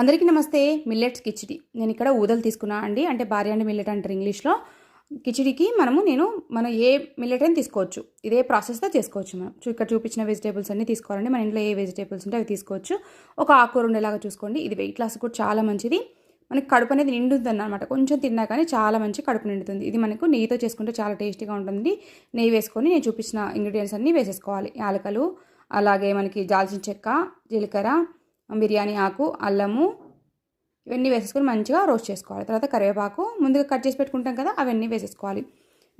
అందరికీ నమస్తే మిల్లెట్స్ కిచిడి. నేను ఇక్కడ ఊదలు తీసుకున్నా అండి. అంటే భార్య అండ్ మిల్లెట్ అంటారు ఇంగ్లీష్లో. కిచిడికి మనము నేను మనం ఏ మిల్లెట్ అయినా తీసుకోవచ్చు. ఇదే ప్రాసెస్తో చేసుకోవచ్చు మనం. ఇక్కడ చూపించిన వెజిటేబుల్స్ అన్నీ తీసుకోవాలండి. మన ఇంట్లో ఏ వెజిటేబుల్స్ ఉంటే అవి తీసుకోవచ్చు. ఒక ఆకుకూర ఉండేలాగా చూసుకోండి. ఇది వెయిట్ లాస్ కూడా చాలా మంచిది. మనకి కడుపు అనేది నిండుతుంది అన్నమాట కొంచెం తిన్నా కానీ చాలా మంచి కడుపు నిండుతుంది. ఇది మనకు నెయ్యితో చేసుకుంటే చాలా టేస్టీగా ఉంటుంది నెయ్యి వేసుకొని నేను చూపించిన ఇంగ్రీడియంట్స్ అన్నీ వేసేసుకోవాలి. యాలకలు అలాగే మనకి దాల్చిన చెక్క జీలకర్ర బిర్యానీ ఆకు అల్లము ఇవన్నీ వేసేసుకొని మంచిగా రోస్ట్ చేసుకోవాలి. తర్వాత కరివేపాకు ముందుగా కట్ చేసి పెట్టుకుంటాం కదా అవన్నీ వేసేసుకోవాలి.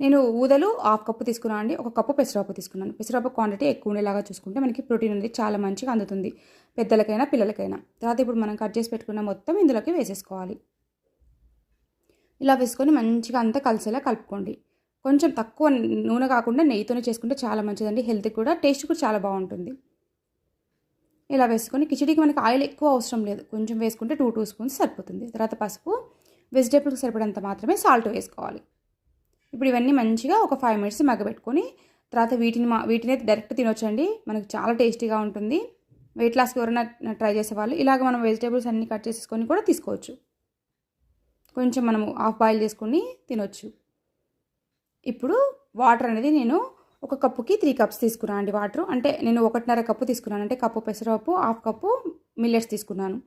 నేను ఊదలు హాఫ్ కప్పు తీసుకున్నాను అండి. ఒక కప్పు పెసరపప్పు తీసుకున్నాను. పెసరపప్పు క్వాంటిటీ ఎక్కువ ఉండేలాగా చూసుకుంటే మనకి ప్రోటీన్ అనేది చాలా మంచిగా అందుతుంది. పెద్దలకైనా పిల్లలకైనా. తర్వాత ఇప్పుడు మనం కట్ చేసి పెట్టుకున్న మొత్తం ఇందులోకి వేసేసుకోవాలి. ఇలా వేసుకొని మంచిగా అంతా కలిసేలా కలుపుకోండి. కొంచెం తక్కువ నూనె కాకుండా నెయ్యితోనే చేసుకుంటే చాలా మంచిదండి. హెల్త్కి కూడా టేస్ట్ కూడా చాలా బాగుంటుంది. ఇలా వేసుకొని కిచడీకి మనకి ఆయిల్ ఎక్కువ అవసరం లేదు. కొంచెం వేసుకుంటే టూ టూ స్పూన్స్ సరిపోతుంది. తర్వాత పసుపు వెజిటేబుల్కి సరిపడంత మాత్రమే సాల్ట్ వేసుకోవాలి. ఇప్పుడు ఇవన్నీ మంచిగా ఒక ఫైవ్ మినిట్స్ మగ్గబెట్టుకొని తర్వాత వీటిని మా వీటిని అయితే డైరెక్ట్ తినొచ్చండి. మనకు చాలా టేస్టీగా ఉంటుంది. వెయిట్ లాస్కి ఎవరైనా ట్రై చేసేవాళ్ళు ఇలాగ మనం వెజిటేబుల్స్ అన్నీ కట్ చేసేసుకొని కూడా తీసుకోవచ్చు. కొంచెం మనము హాఫ్ బాయిల్ చేసుకొని తినొచ్చు. ఇప్పుడు వాటర్ అనేది నేను ఒక కప్పుకి త్రీ కప్స్ తీసుకున్నాను అండి వాటర్. అంటే నేను ఒకటిన్నర కప్పు తీసుకున్నాను. అంటే కప్పు పెసరపప్పు హాఫ్ కప్పు మిల్లెట్స్ తీసుకున్నాను.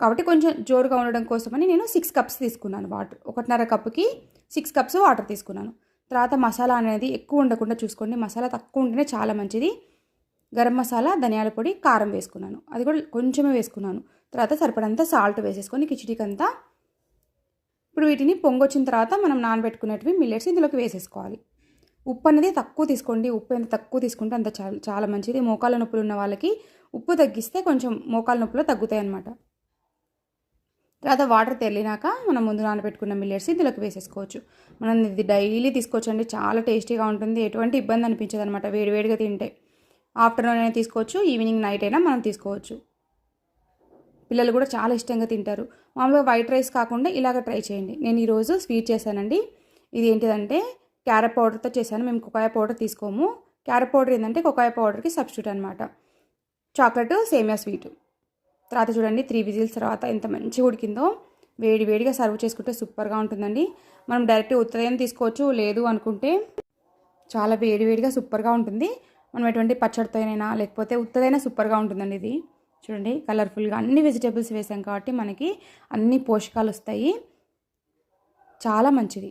కాబట్టి కొంచెం జోరుగా ఉండడం కోసమని నేను సిక్స్ కప్స్ తీసుకున్నాను వాటర్. ఒకటిన్నర కప్పుకి సిక్స్ కప్స్ వాటర్ తీసుకున్నాను. తర్వాత మసాలా అనేది ఎక్కువ ఉండకుండా చూసుకోండి. మసాలా తక్కువ ఉంటేనే చాలా మంచిది. గరం మసాలా ధనియాల పొడి కారం వేసుకున్నాను. అది కూడా కొంచెమే వేసుకున్నాను. తర్వాత సరిపడంత సాల్ట్ వేసేసుకొని కిచిడీకి అంతా ఇప్పుడు వీటిని పొంగొచ్చిన తర్వాత మనం నానబెట్టుకునేటివి మిల్లెట్స్ ఇందులోకి వేసేసుకోవాలి. ఉప్పు అనేది తక్కువ తీసుకోండి. ఉప్పు ఎంత తక్కువ తీసుకుంటే అంత చాలా చాలా మంచిది. మోకాళ్ళ నొప్పులు ఉన్న వాళ్ళకి ఉప్పు తగ్గిస్తే కొంచెం మోకాళ్ళ నొప్పులు తగ్గుతాయి అన్నమాట తర్వాత వాటర్ తెల్లినాక మనం ముందు నానబెట్టుకున్న మిల్లెట్స్ ఇందులోకి వేసేసుకోవచ్చు. మనం ఇది డైలీ తీసుకోవచ్చు అండి చాలా టేస్టీగా ఉంటుంది. ఎటువంటి ఇబ్బంది అనిపించదు అనమాట వేడివేడిగా తింటే. ఆఫ్టర్నూన్ అయినా తీసుకోవచ్చు. ఈవినింగ్ నైట్ అయినా మనం తీసుకోవచ్చు. పిల్లలు కూడా చాలా ఇష్టంగా తింటారు. మామూలుగా వైట్ రైస్ కాకుండా ఇలాగ ట్రై చేయండి. నేను ఈరోజు స్వీట్ చేశానండి. ఇది ఏంటిదంటే క్యారెట్ పౌడర్తో చేశాను. మేము కొకాయ పౌడర్ తీసుకోము. క్యారెట్ పౌడర్ ఏంటంటే కొకాయ పౌడర్కి సబ్స్టిట్యూట్ అనమాట చాక్లెట్ సేమియా స్వీట్. తర్వాత చూడండి త్రీ విజిల్స్ తర్వాత ఎంత మంచిగా ఉడికిందో. వేడి వేడిగా సర్వ్ చేసుకుంటే సూపర్గా ఉంటుందండి. మనం డైరెక్ట్ ఉత్తదయం తీసుకోవచ్చు లేదు అనుకుంటే చాలా వేడి వేడిగా సూపర్గా ఉంటుంది. మనం ఎటువంటి పచ్చడితోనైనా లేకపోతే ఉత్తదైనా సూపర్గా ఉంటుందండి ఇది. చూడండి కలర్ఫుల్గా అన్ని వెజిటేబుల్స్ వేసాం కాబట్టి మనకి అన్ని పోషకాలు వస్తాయి. చాలా మంచిది.